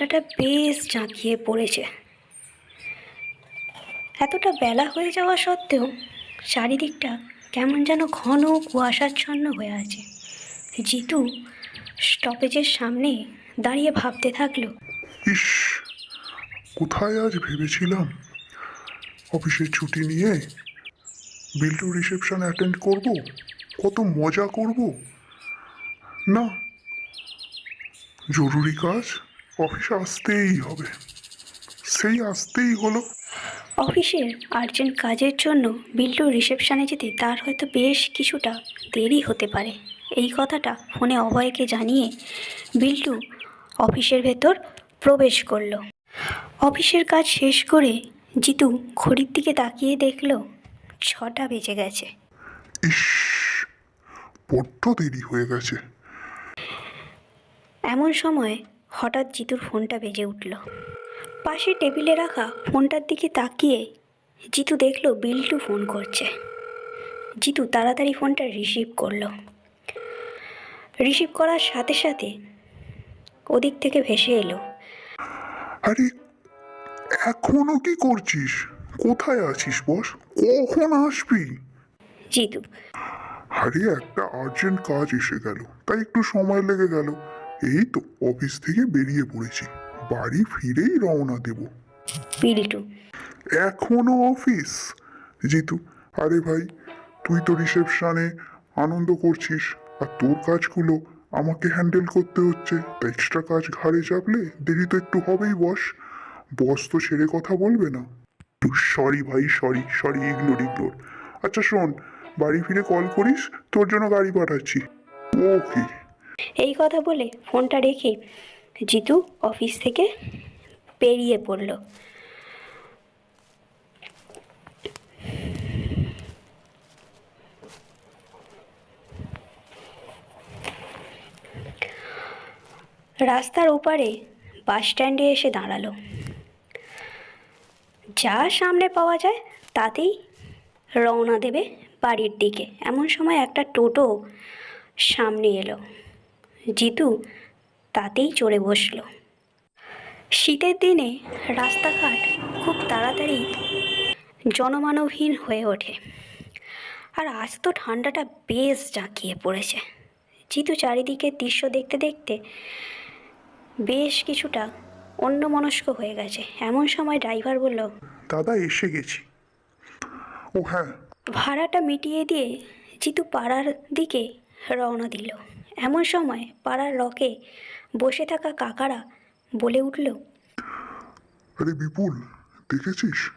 ঠান্ডাটা বেশ জাঁকিয়ে পড়েছে। এতটা বেলা হয়ে যাওয়া সত্ত্বেও চারিদিকটা কেমন যেন ঘন কুয়াশাচ্ছন্ন হয়ে আছে। জিতু স্টপেজের সামনে দাঁড়িয়ে ভাবতে থাকল। ইস, কোথায় আজ ভেবেছিলাম অফিসের ছুটি নিয়ে বিল্টু রিসেপশন অ্যাটেন্ড করব, কত মজা করব। না, জরুরি কাজ? অফিসে আসতেই হবে। সেই আসতেই হলো। অফিসের আর্জেন্ট কাজের জন্য বিল্টু রিসেপশনে যেতে তার হয়তো বেশ কিছুটা দেরি হতে পারে। এই কথাটা ফোনে অভয়কে জানিয়ে বিল্টু অফিসের ভেতর প্রবেশ করল। অফিসের কাজ শেষ করে জিতু ঘড়ির দিকে তাকিয়ে দেখল ছটা বেজে গেছে। ইস বড্ড দেরি হয়ে গেছে। এমন সময় হঠাৎ জিতুর ফোনটা বেজে উঠল। পাশে টেবিলে রাখা ফোনটার দিকে তাকিয়ে জিতু দেখল বিল্টু ফোন করছে। জিতু তাড়াতাড়ি ফোনটা রিসিভ করল। রিসিভ করার সাথে সাথে ওদিক থেকে ভেসে এলো। আরে এখনও কি করছিস? কোথায় আছিস বস? কখন আসবি? জিতু। আরে একটা আর্জেন্ট কাজ এসে গেল। তাই একটু সময় লেগে গেল। এই তো অফিস থেকে বেরিয়ে পড়েছি। বাড়ি ফিরেই রওনা দেব। এখনও অফিস জিতু আরে ভাই তুই তো রিসেপশনে আনন্দ করছিস। আর তোর কাজগুলো আমাকে হ্যান্ডেল করতে হচ্ছে। তা এক্সট্রা কাজ ঘাড়ে চাপলে দেরি তো একটু হবেই বস। বস তো ছেড়ে কথা বলবে না। সরি ভাই সরি সরি ইগনোর ইগনোর আচ্ছা শোন বাড়ি ফিরে কল করিস তোর জন্য গাড়ি পাঠাচ্ছি। ওকে এই কথা বলে ফোনটা রেখে জিতু অফিস থেকে বেরিয়ে পড়ল। রাস্তার ওপারে বাস স্ট্যান্ডে এসে দাঁড়াল। যা সামনে পাওয়া যায় তাতেই রওনা দেবে বাড়ির দিকে। এমন সময় একটা টোটো সামনে এলো। জিতু তাতেই চড়ে বসল। শীতের দিনে রাস্তাঘাট খুব তাড়াতাড়ি জনমানবহীন হয়ে ওঠে। আর আজ তো ঠান্ডাটা বেশ জাঁকিয়ে পড়েছে। জিতু চারিদিকের দৃশ্য দেখতে দেখতে বেশ কিছুটা অন্যমনস্ক হয়ে গেছে। এমন সময় ড্রাইভার বলল দাদা এসে গেছি। ও হ্যাঁ। ভাড়াটা মিটিয়ে দিয়ে জিতু পাড়ার দিকে রওনা দিল। এমন সময় পাড়ার লকে বসে থাকা কাকারা বলে উঠল আরে বিপুল দেখেছিস?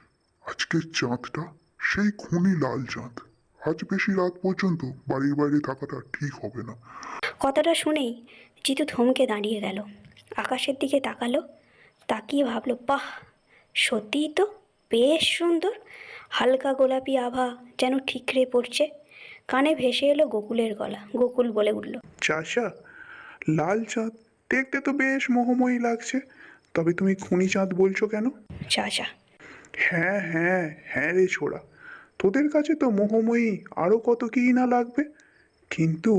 আজকের চাঁদটা সেই খুনি লাল চাঁদ। আজ বেশি রাত পর্যন্ত বাড়ির বাইরে থাকাটা ঠিক হবে না। কথাটা শুনেই জিতু থমকে দাঁড়িয়ে গেল। আকাশের দিকে তাকালো তাকিয়ে ভাবলো বাহ সত্যিই তো বেশ সুন্দর। হালকা গোলাপি আভা যেন ঠিকরে পড়ছে। কানে ভেসে এলো গোকুলের গলা। গোকুল বলে উঠল চাষা লাল চাঁদ দেখতে তো বেশ মোহময়ী লাগছে। তবে তুমি খুনি চাঁদ বলছো কেন? চাচা। হ্যাঁ হ্যাঁ হ্যাঁ রে ছোড়া তোদের কাছে তো মোহময়ী আরও কত কী না লাগবে? কিন্তু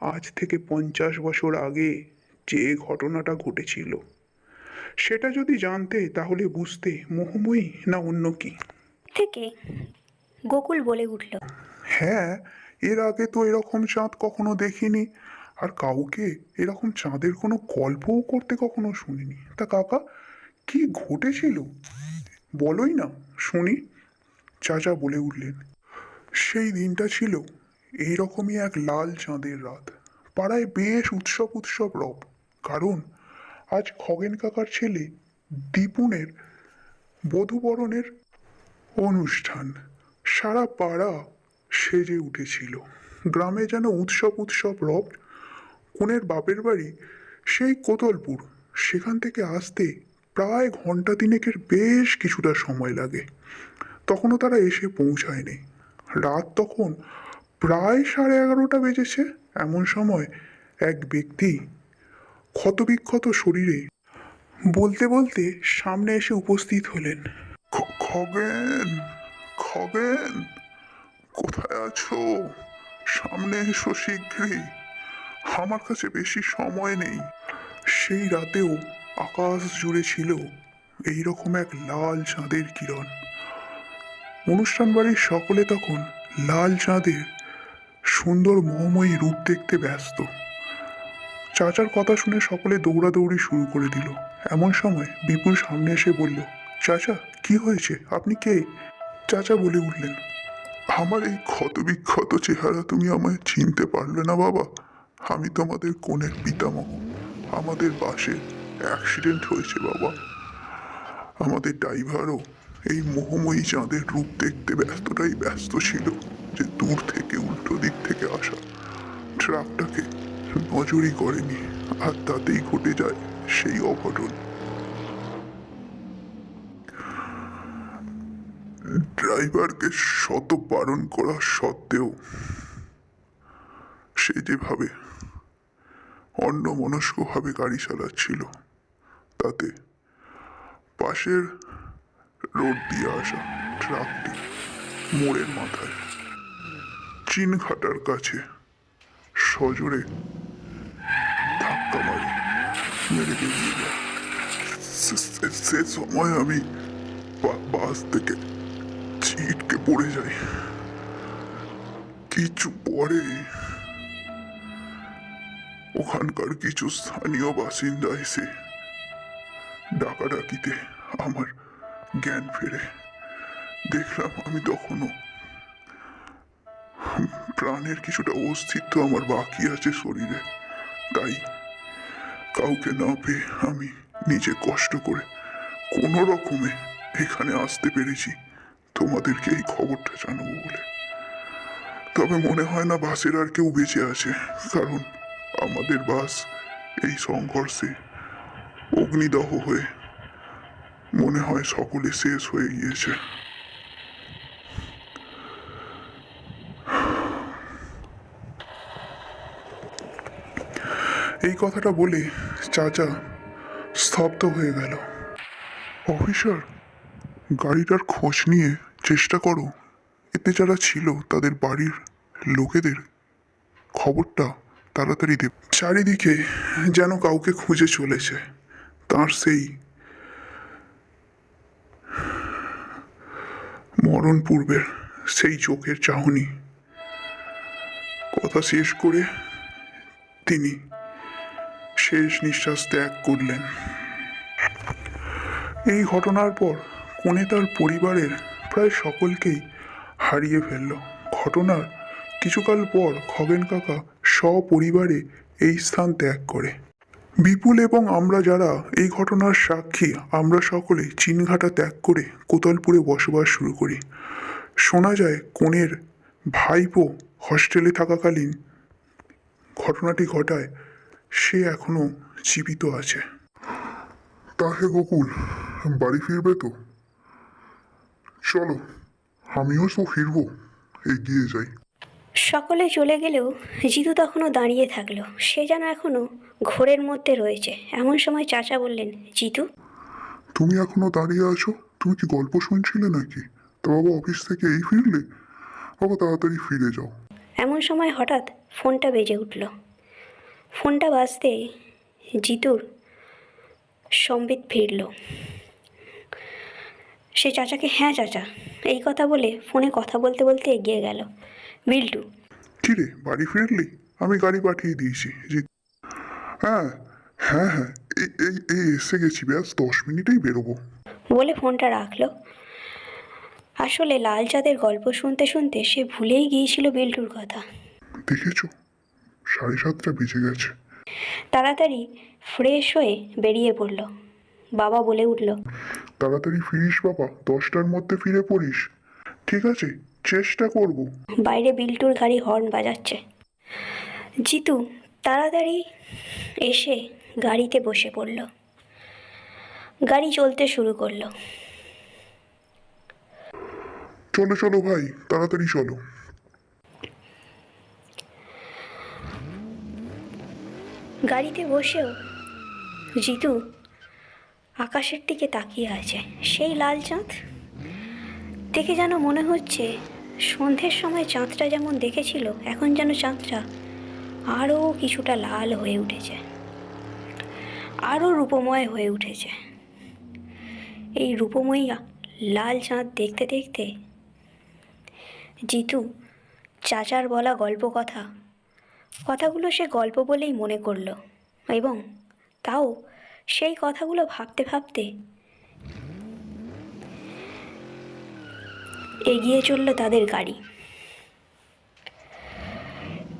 আজ থেকে পঞ্চাশ বছর আগে যে ঘটনাটা ঘটেছিল সেটা যদি জানতে তাহলে বুঝতে মোহময়ী না অন্য কি? থেকে? গোকুল বলে উঠল হ্যাঁ এর আগে তো এরকম চাঁদ কখনো দেখিনি। আর কাউকে এরকম চাঁদের কোনো গল্পও করতে কখনো শুনিনি। তা কাকা, কি ঘটেছিল? বলোই না, শুনি। চাচা বলে উঠলেন, সেই দিনটা ছিল এইরকমই এক লাল চাঁদের রাত। পাড়ায় বেশ উৎসব উৎসব রব। কারণ আজ খগেন কাকার ছেলে দীপুনের বধূবরণের অনুষ্ঠান। সারা পাড়া সেজে উঠেছিল। গ্রামে যেন উৎসব উৎসব রব, কনের বাপের বাড়ি সেই কোতলপুর। সেখান থেকে আসতে প্রায় ঘণ্টা তিনেকের বেশ কিছুটা সময় লাগে। তখনও তারা এসে পৌঁছায়নি। রাত তখন প্রায় সাড়ে এগারোটা বেজেছে। এমন সময় এক ব্যক্তি ক্ষতবিক্ষত শরীরে বলতে বলতে সামনে এসে উপস্থিত হলেন। খগেন খগেন। কোথায় আছো? সামনে এসো শীঘ্রই। আমার কাছে বেশি সময় নেই। সেই রাতেও আকাশ জুড়ে ছিল এইরকম এক লাল চাঁদের কিরণ। অনুষ্ঠান বাড়ির সকলে তখন লাল চাঁদের সুন্দর মোহময়ী রূপ দেখতে ব্যস্ত। চাচার কথা শুনে সকলে দৌড়াদৌড়ি শুরু করে দিল। এমন সময় বিপুল সামনে এসে বলল, চাচা, কি হয়েছে? আপনি কে? চাচা বলে উঠলেন আমার এই ক্ষতবিক্ষত চেহারা তুমি আমায় চিনতে পারলে না বাবা। আমি তোমাদের কোনের পিতামহ। আমাদের বাসে অ্যাক্সিডেন্ট হয়েছে বাবা। আমাদের ড্রাইভারও এই মোহময়ী চাঁদের রূপ দেখতে ব্যস্তটাই ব্যস্ত ছিল যে দূর থেকে, উল্টো দিক থেকে আসা ট্রাকটাকে নজরই করেনি। আর তাতেই ঘটে যায় সেই অঘটন। ড্রাইভারকে শত বারণ করা সত্ত্বেও সে যেভাবে অন্য মনস্কভাবে গাড়ি চালাচ্ছিল, তাতে পাশের রোড দিয়ে আসা ট্রাকটি মোড়ের মাথায় চিনঘাটার কাছে সজোরে ধাক্কা মারি মেরে যায়। সে- সময় আমি বাস থেকে পড়ে যাই কিছু পরে ওখানকার কিছু স্থানীয় বাসিন্দা এসে ডাকাডাকিতে আমার জ্ঞান ফেরে। দেখলাম আমি তখনও প্রাণের কিছুটা অস্তিত্ব আমার বাকি আছে শরীরে। তাই কাউকে না পেয়ে আমি নিজে কষ্ট করে কোনো রকমে এখানে আসতে পেরেছি। তোমাদেরকে এই খবরটা জানাব বলে। তবে মনে হয় না বাসের আর কেউ বেঁচে আছে, কারণ আমাদের বাস এই সংঘর্ষে অগ্নিদহ হয়ে মনে হয় সকলে শেষ হয়ে গিয়েছে। এই কথাটা বলে চাচা স্তব্ধ হয়ে গেল। অফিসার, গাড়িটার খোঁজ নিয়ে চেষ্টা করো। এতে যারা ছিল তাদের বাড়ির লোকেদের খবরটা তাড়াতাড়ি দেব। চারিদিকে যেন কাউকে খুঁজে চলেছে। তার সেই মরণ পূর্বের সেই চোখের চাহনি। কথা শেষ করে তিনি শেষ নিঃশ্বাস ত্যাগ করলেন। এই ঘটনার পর কনে তার পরিবারের প্রায় সকলকেই হারিয়ে ফেলল। ঘটনার কিছুকাল পর খগেন কাকা সপরিবারে এই স্থান ত্যাগ করে। বিপুল এবং আমরা যারা এই ঘটনার সাক্ষী, আমরা সকলে চিনঘাটা ত্যাগ করে কোতলপুরে বসবাস শুরু করি। শোনা যায়, কনের ভাইপো হস্টেলে থাকাকালীন ঘটনাটি ঘটায়, সে এখনও জীবিত আছে। তাহে গোকুল, বাড়ি ফিরবে তো? চলো আমিও তো ফিরবো। এগিয়ে যাই। সকলে চলে গেলেও জিতু তখনও দাঁড়িয়ে থাকল। সে যেন এখনও ঘোরের মধ্যে রয়েছে। এমন সময় চাচা বললেন জিতু? তুমি এখনও দাঁড়িয়ে আছো? তুমি কি গল্প শুনছিলে নাকি? তা বাবা অফিস থেকে এই ফিরলে? বাবা তাড়াতাড়ি ফিরে যাও। এমন সময় হঠাৎ ফোনটা বেজে উঠল। ফোনটা বাজতে জিতুর সম্বিত ফিরল। সে চাচাকে হ্যাঁ চাচা। এই কথা বলে ফোনে কথা বলতে বলতে এগিয়ে গেল। বিল্টু কিরে বাড়ি ফিরলি? আমি গাড়ি পাঠিয়ে দিয়েছি। যে হ্যাঁ হ্যাঁ হ্যাঁ এই এই এই এসে গেছি। ব্যাস দশ মিনিটেই বেরোবো। বলে ফোনটা রাখল। আসলে লাল চাঁদের গল্প শুনতে শুনতে সে ভুলেই গিয়েছিল বিল্টুর কথা। দেখেছ? সাড়ে সাতটা বেজে গেছে। তাড়াতাড়ি ফ্রেশ হয়ে বেরিয়ে পড়ল। বাবা বলে উঠল। তাড়াতাড়ি ফিরিস বাবা দশটার মধ্যে ফিরে পড়িস। ঠিক আছে চেষ্টা করব। বাইরে বিল্টুর গাড়ি হর্ন বাজাচ্ছে। জিতু তাড়াতাড়ি এসে গাড়িতে বসে পড়ল। গাড়ি চলতে শুরু করল। চলো চলো ভাই তাড়াতাড়ি চলো। গাড়িতে বসেও জিতু আকাশের দিকে তাকিয়ে আছে। সেই লাল চাঁদ? দেখে যেন মনে হচ্ছে সন্ধ্যের সময় চাঁদটা যেমন দেখেছিল, এখন যেন চাঁদটা আরও কিছুটা লাল হয়ে উঠেছে। আরও রূপময় হয়ে উঠেছে। এই রূপময়ী লাল চাঁদ দেখতে দেখতে জিতু চাচার বলা গল্প কথা, কথাগুলো সে গল্প বলেই মনে করল এবং তাও সেই কথাগুলো ভাবতে ভাবতে এগিয়ে চলল তাদের গাড়ি।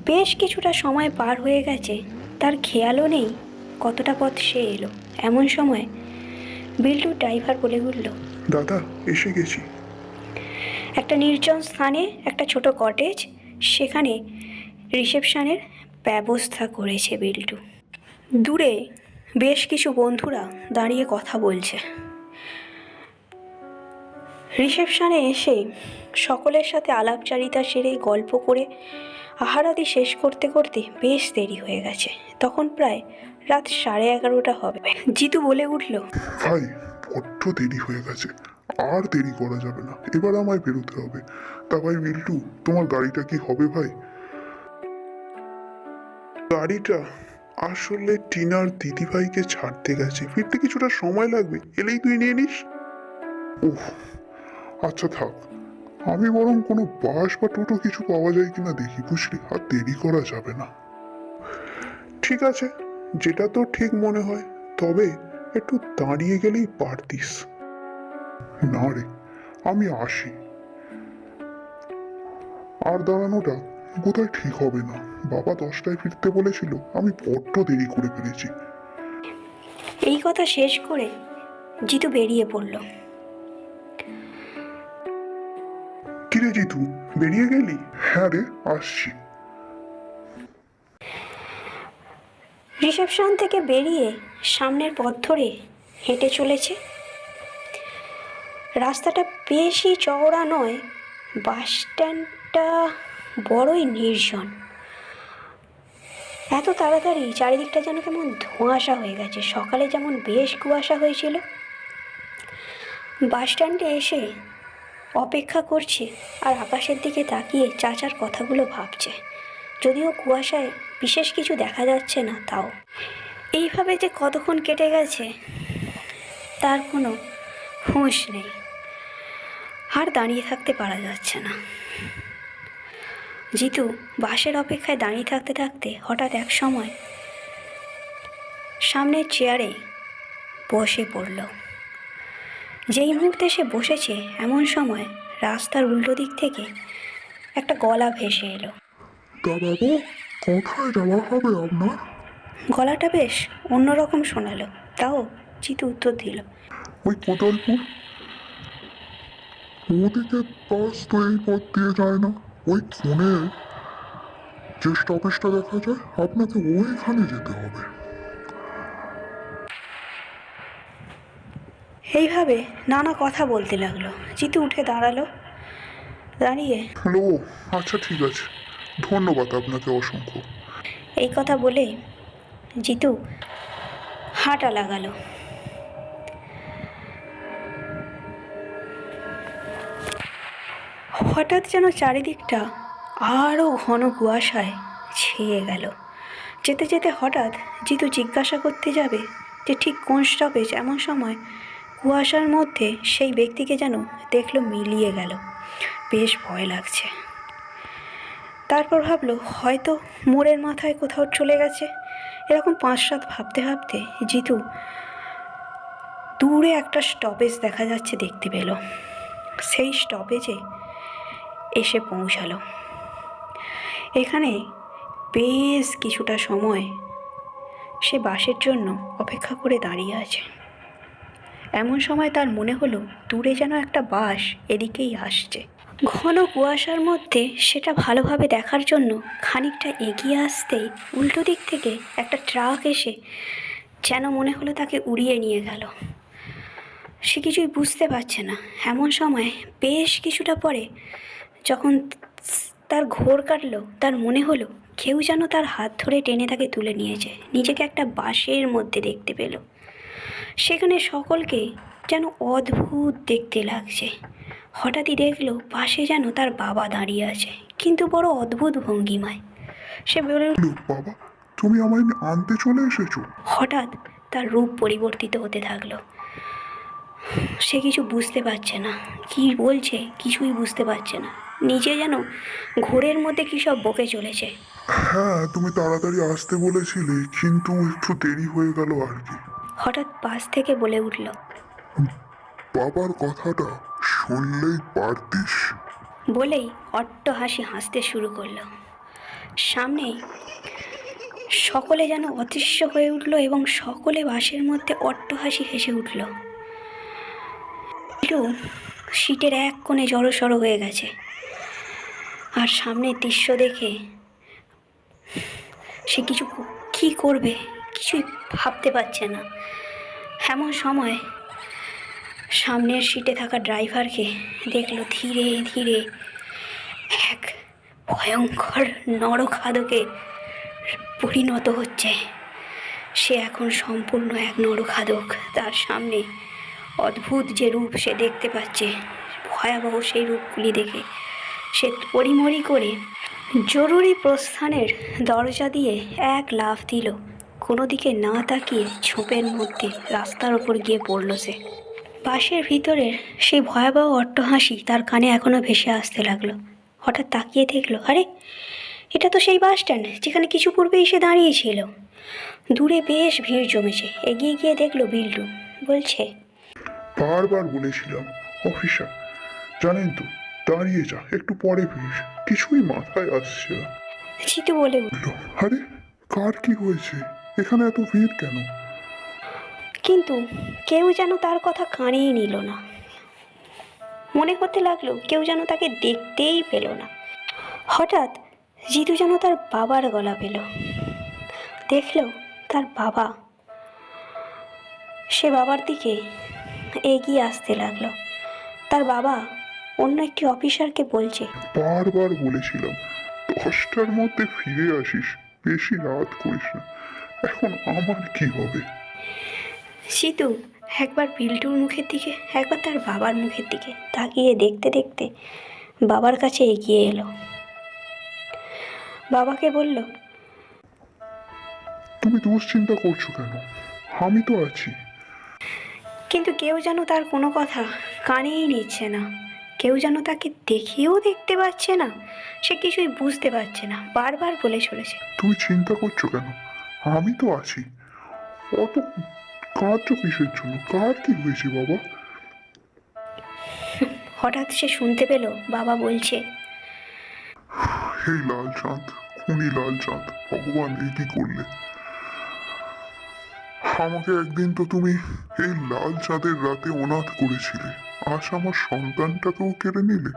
বেশ কিছুটা সময় পার হয়ে গেছে তার খেয়ালও নেই কতটা পথ সে এলো। এমন সময় বিল্টু ড্রাইভার বলে উঠল দাদা এসে গেছি। একটা নির্জন স্থানে একটা ছোট কটেজ সেখানে রিসেপশনের ব্যবস্থা করেছে বিল্টু। দূরে বেশ কিছু বন্ধুরা দাঁড়িয়ে কথা বলছে। রিসেপশনে এসে সকলের সাথে আলাপচারিতা সেরে গল্প করে আহারাদি শেষ করতে করতে বেশ দেরি হয়ে গেছে। তখন প্রায় রাত সাড়ে এগারোটা হবে। জিতু বলে উঠল, ভাই, বড্ড দেরি হয়ে গেছে। আর দেরি করা যাবে না। এবার আমায় বেরোতে হবে। তা ভাই বিল্টু তোমার গাড়িটা কি হবে ভাই? গাড়িটা আসলে টিনার দিদিভাইকে ছাড়তে গেছে। ফিরতে কিছুটা সময় লাগবে, এলেই তুই নিয়ে নিস। ওহ আচ্ছা থাক, আমি বরং কোনো বাস বা টোটো কিছু পাওয়া যায় কিনা দেখি, বুঝলি? আর দেরি করা যাবে না। ঠিক আছে, যেটা তো ঠিক মনে হয়, তবে একটু দাঁড়িয়ে গেলেই পারতিস। না রে, আমি আসি। আর দাঁড়ানোটা বোধহয় ঠিক হবে না। বাবা দশটায় ফিরতে বলেছিল আমি বড্ড দেরি করে ফেলেছি এই কথা শেষ করে জিতু বেরিয়ে পড়ল। কিরে জিতু বেরিয়ে গেলি? হ্যাঁ রে আসছি। রিসেপশন থেকে বেরিয়ে সামনের পথ ধরে হেঁটে চলেছে। রাস্তাটা বেশি চওড়া নয় বাস স্ট্যান্ডটা বড়ই নির্জন। এত তাড়াতাড়ি চারিদিকটা যেন কেমন ধোঁয়াশা হয়ে গেছে। সকালে যেমন বেশ কুয়াশা হয়েছিল। বাস স্ট্যান্ডে এসে অপেক্ষা করছে আর আকাশের দিকে তাকিয়ে চাচার কথাগুলো ভাবছে। যদিও কুয়াশায় বিশেষ কিছু দেখা যাচ্ছে না তাও। এইভাবে যে কতক্ষণ কেটে গেছে, তার কোনো হুঁশ নেই। আর দাঁড়িয়ে থাকতে পারা যাচ্ছে না। জিতু বাসের অপেক্ষায় দাঁড়িয়ে থাকতে থাকতে হঠাৎ এক সময় সামনের চেয়ারে বসে পড়ল। যেই মুহূর্তে সে বসেছে এমন সময় রাস্তার উল্টো দিক থেকে একটা গলা ভেসে এলো। তা বাবু কোথায় যাওয়া হবে আপনার? গলাটা বেশ অন্যরকম শোনালো তাও জিতু উত্তর দিল। ওই কোদালপুর। ওদিকে বাস তো এই পথ দিয়ে যায় না। ওই কোণে যে স্টপেজটা দেখা যায় আপনাকে ওইখানে যেতে হবে। এইভাবে নানা কথা বলতে লাগল। জিতু উঠে দাঁড়াল। দাঁড়িয়ে হ্যালো আচ্ছা ঠিক আছে। ধন্যবাদ আপনাকে অসংখ্য। এই কথা বলে জিতু হাঁটা লাগালো। হঠাৎ যেন চারিদিকটা আরও ঘন কুয়াশায় ছেয়ে গেল। যেতে যেতে হঠাৎ জিতু জিজ্ঞাসা করতে যাবে যে ঠিক কোন স্টপেজ এমন সময় কুয়াশার মধ্যে সেই ব্যক্তিকে যেন দেখল মিলিয়ে গেল। বেশ ভয় লাগছে। তারপর ভাবলো, হয়তো মোড়ের মাথায় কোথাও চলে গেছে। এরকম পাঁচ সাত ভাবতে ভাবতে জিতু দূরে একটা স্টপেজ দেখা যাচ্ছে দেখতে পেল। সেই স্টপেজে এসে পৌঁছালো। এখানে বেশ কিছুটা সময় সে বাসের জন্য অপেক্ষা করে দাঁড়িয়ে আছে। এমন সময় তার মনে হলো দূরে যেন একটা বাস এদিকেই আসছে। ঘন কুয়াশার মধ্যে সেটা ভালোভাবে দেখার জন্য খানিকটা এগিয়ে আসতেই উল্টো দিক থেকে একটা ট্রাক এসে যেন মনে হলো তাকে উড়িয়ে নিয়ে গেল। সে কিছুই বুঝতে পারছে না। এমন সময় বেশ কিছুটা পরে যখন তার ঘোর কাটলো তার মনে হলো কেউ যেন তার হাত ধরে টেনে তাকে তুলে নিয়েছে। নিজেকে একটা বাসের মধ্যে দেখতে পেল। সেখানে সকলকে যেন অদ্ভুত দেখতে লাগছে। হঠাৎই দেখল পাশে যেন তার বাবা দাঁড়িয়ে আছে কিন্তু বড় অদ্ভুত ভঙ্গিমায়। সে বলে বাবা তুমি আমায় আনতে চলে এসেছ? হঠাৎ তার রূপ পরিবর্তিত হতে থাকল। সে কিছু বুঝতে পারছে না। কি বলছে কিছুই বুঝতে পারছে না। নিজে যেন ঘোরের মধ্যে কী সব বকে চলেছে। হ্যাঁ তুমি তাড়াতাড়ি আসতে বলেছিলে কিন্তু একটু দেরি হয়ে গেল আর কি। হঠাৎ পাশ থেকে বলে উঠল বাবার কথাটা শুনলেই পারতিস। বলেই অট্ট হাসি হাসতে শুরু করল। সামনে সকলে যেন অদৃশ্য হয়ে উঠল এবং সকলে বাসের মধ্যে অট্ট হাসি হেসে উঠল। একটু সিটের এক কোণে জড়সড় হয়ে গেছে। আর সামনের দৃশ্য দেখে সে কিছু কী করবে কিছুই ভাবতে পারছে না। এমন সময় সামনের সিটে থাকা ড্রাইভারকে দেখল ধীরে ধীরে এক ভয়ঙ্কর নরখাদকে পরিণত হচ্ছে। সে এখন সম্পূর্ণ এক নরখাদক তার সামনে অদ্ভুত যে রূপ সে দেখতে পাচ্ছে, ভয়াবহ সেই রূপগুলি দেখে সে পরিমরি করে জরুরি প্রস্থানের দরজা দিয়ে এক লাফ দিল। কোনো দিকে না তাকিয়ে ঝোপের মধ্যে রাস্তার ওপর গিয়ে পড়ল সে। বাসের ভিতরের সেই ভয়াবহ অট্টহাসি তার কানে এখনও ভেসে আসতে লাগল। হঠাৎ তাকিয়ে দেখল, আরে, এটা তো সেই বাস স্ট্যান্ড যেখানে কিছু পূর্বে এসে দাঁড়িয়েছিল। দূরে বেশ ভিড় জমেছে। এগিয়ে গিয়ে দেখল বিল্টু। বলছে, বারবার বলেছিলাম, অফিসার, জানেন তো দাঁড়িয়ে যা একটু পরে ফিরিস। কিছুই মাথায় আসছে না। জিতু বলে উঠল আরে কার কি হয়েছে? এখানে এত ভিড় কেন? কিন্তু কেউ যেন তার কথা কানেই নিল না। মনে করতে লাগল কেউ যেন তাকে দেখতেই পেল না। হঠাৎ জিতু যেন তার বাবার গলা পেল। দেখল তার বাবা। সে বাবার দিকে এগিয়ে আসতে লাগল। তার বাবা অন্য একটি অফিসারকে বলছে। বারবার বলেছিলাম দশটার মধ্যে ফিরে আসিস বেশি রাত করিস না। এখন আমার কি হবে? সিতু একবার বিল্টুর মুখের দিকে একবার তার বাবার মুখের দিকে তাকিয়ে দেখতে দেখতে বাবার কাছে এগিয়ে এলো। বাবাকে বলল তুমি দুশ্চিন্তা করছ কেন? আমি তো আছি। কিন্তু কেউ যেন তার কোনো কথা কানেই নিচ্ছে না। কেউ যেন তাকে দেখেও দেখতে পাচ্ছে না সে কিছুই বুঝতে পারছে না বারবার বলে চলেছে। তুমি চিন্তা করছ কেন? আমি তো আছি। অত কাঁদছো কিসের জন্য? কার কি হয়েছে বাবা? হঠাৎ সে শুনতে পেল বাবা বলছে হে লাল চাঁদ খুনি লাল চাঁদ ভগবান এই কি করলে? আমাকে একদিন তো তুমি এই লাল চাঁদের রাতে অনাথ করেছিলে। আজ আমার সন্তানটাকেও কেড়ে নিলে?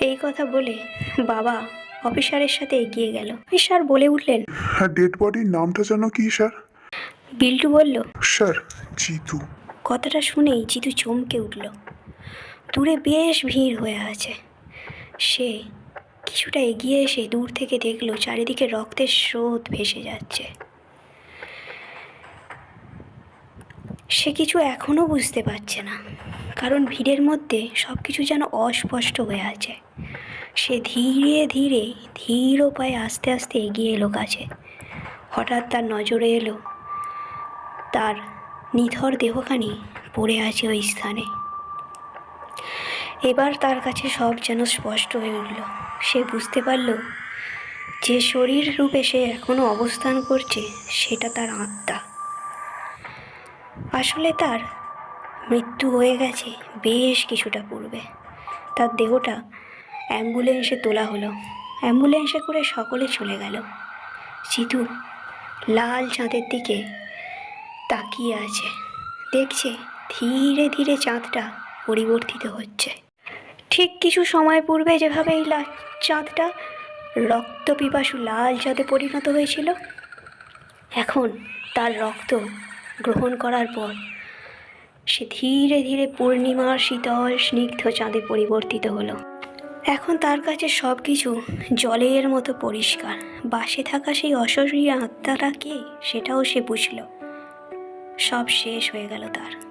এই কথা বলে বাবা অফিসারের সাথে এগিয়ে গেল। অফিসার বলে উঠলেন হ্যাঁ ডেড বডির নামটা যেন কি স্যার? বিল্টু বলল স্যার জিতু। কথাটা শুনেই জিতু চমকে উঠল। দূরে বেশ ভিড় হয়ে আছে। সে কিছুটা এগিয়ে এসে দূর থেকে দেখল চারিদিকে রক্তের স্রোত ভেসে যাচ্ছে। সে কিছু এখনও বুঝতে পারছে না। কারণ ভিড়ের মধ্যে সব কিছু যেন অস্পষ্ট হয়ে আছে। সে ধীরে ধীরে ধীর পায়ে আস্তে আস্তে এগিয়ে এলো কাছে। হঠাৎ তার নজরে এলো, তার নিথর দেহখানি পড়ে আছে ওই স্থানে। এবার তার কাছে সব যেন স্পষ্ট হয়ে উঠল। সে বুঝতে পারল, যে শরীর রূপে সে এখনও অবস্থান করছে, সেটা তার আত্মা। আসলে তার মৃত্যু হয়ে গেছে বেশ কিছুটা পূর্বে। তার দেহটা অ্যাম্বুলেন্সে তোলা হলো। অ্যাম্বুলেন্সে করে সকলে চলে গেল। জিতু লাল চাঁদের দিকে তাকিয়ে আছে। দেখছে ধীরে ধীরে চাঁদটা পরিবর্তিত হচ্ছে। ঠিক কিছু সময় পূর্বে যেভাবে এই লা চাঁদটা রক্ত পিপাসু লাল চাঁদে পরিণত হয়েছিল, এখন তার রক্ত গ্রহণ করার পর সে ধীরে ধীরে পূর্ণিমার শীতল, স্নিগ্ধ চাঁদে পরিবর্তিত হলো। এখন তার কাছে সব কিছু জলের মতো পরিষ্কার। বাসে থাকা সেই অশরীর আত্মাটা কে, সেটাও সে বুঝল। সব শেষ হয়ে গেল তার।